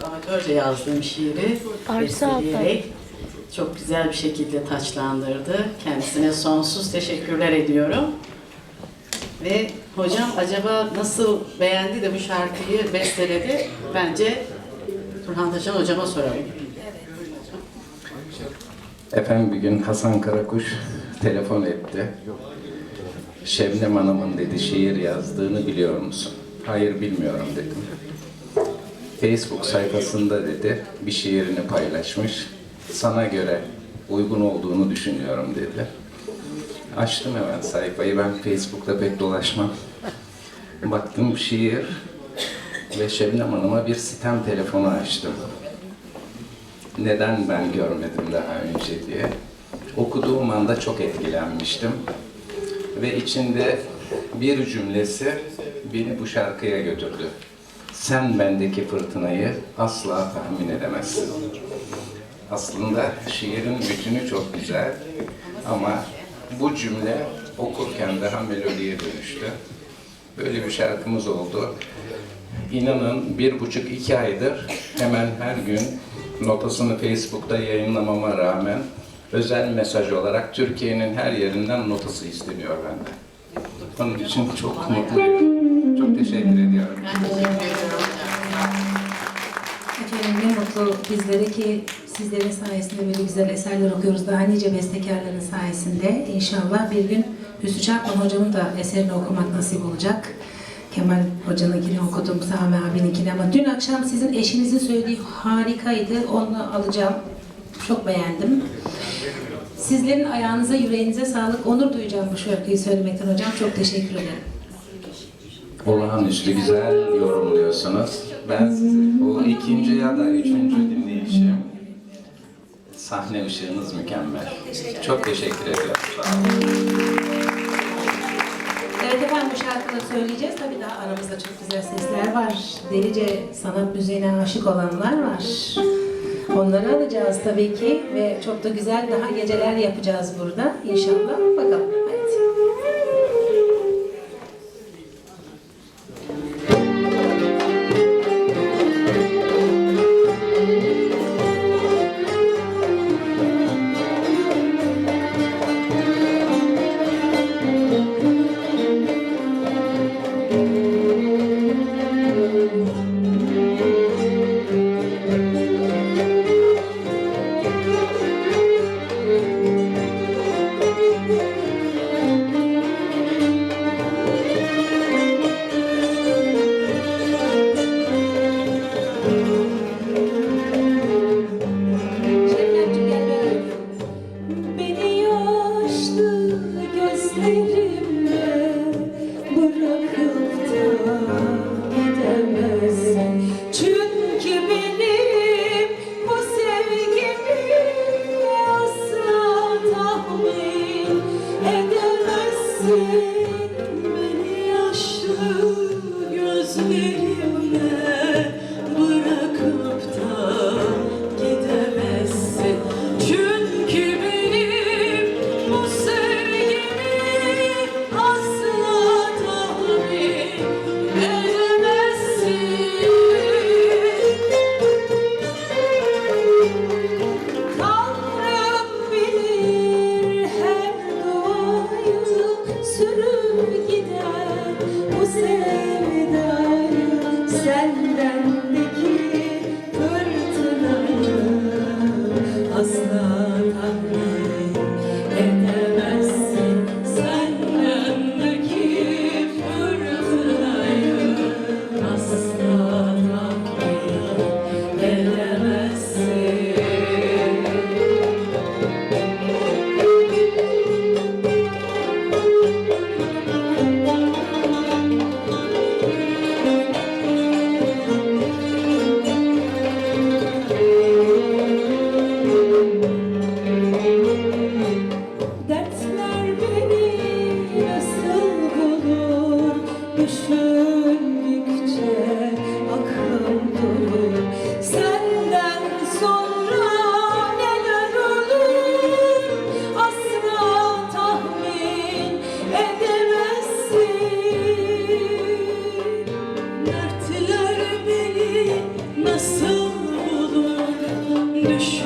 çok amatörce yazdığım şiiri besteleyerek çok güzel bir şekilde taçlandırdı. Kendisine sonsuz teşekkürler ediyorum. Ve hocam acaba nasıl beğendi de bu şarkıyı besteledi? Bence Turhan Taşan hocama soralım. Efendim bir gün Hasan Karakuş telefon etti. Şebnem Hanım'ın dedi şiir yazdığını biliyor musun? Hayır bilmiyorum dedim. Facebook sayfasında dedi bir şiirini paylaşmış. Sana göre uygun olduğunu düşünüyorum dedi. Açtım hemen sayfayı. Ben Facebook'ta pek dolaşmam. Baktım şiir ve Şebnem Hanım'a bir sitem telefonu açtım neden ben görmedim daha önce diye. Okuduğum anda çok etkilenmiştim. Ve içinde bir cümlesi beni bu şarkıya götürdü. Sen bendeki fırtınayı asla tahmin edemezsin. Aslında şiirin bütünü çok güzel ama bu cümle okurken daha melodiye dönüştü. Böyle bir şarkımız oldu. İnanın bir buçuk iki aydır hemen her gün notasını Facebook'ta yayınlamama rağmen özel mesaj olarak Türkiye'nin her yerinden notası isteniyor benden. Onun için çok mutluyum. Çok teşekkür ediyorum. Ne mutlu bizlere ki sizlerin sayesinde böyle güzel eserler okuyoruz. Daha nice bestekarların sayesinde. İnşallah bir gün Hüsnü Çakman hocamın da eserini okumak nasip olacak. Kemal hocanınkini okudum, Sami abininkini ama dün akşam sizin eşinizin söylediği harikaydı. Onu alacağım. Çok beğendim. Sizlerin ayağınıza, yüreğinize sağlık. Onur duyacağım bu şarkıyı söylemekten hocam. Çok teşekkür ederim. Olağanüstü güzel yorumluyorsunuz. Ben sizi bu ikinci ya da üçüncü dinleyişim. Sahne ışığınız mükemmel. Çok teşekkür ediyorum. Sağ olun. Evet efendim bu şarkıları söyleyeceğiz. Tabii daha aramızda çok güzel sesler var. Delice sanat müziğine aşık olanlar var. Onları alacağız tabii ki ve çok da güzel daha geceler yapacağız burada inşallah. Bakalım. gözlerime bırakıp da Çünkü benim bu sevgimi asla tahmin edemezsin. asla tanrı de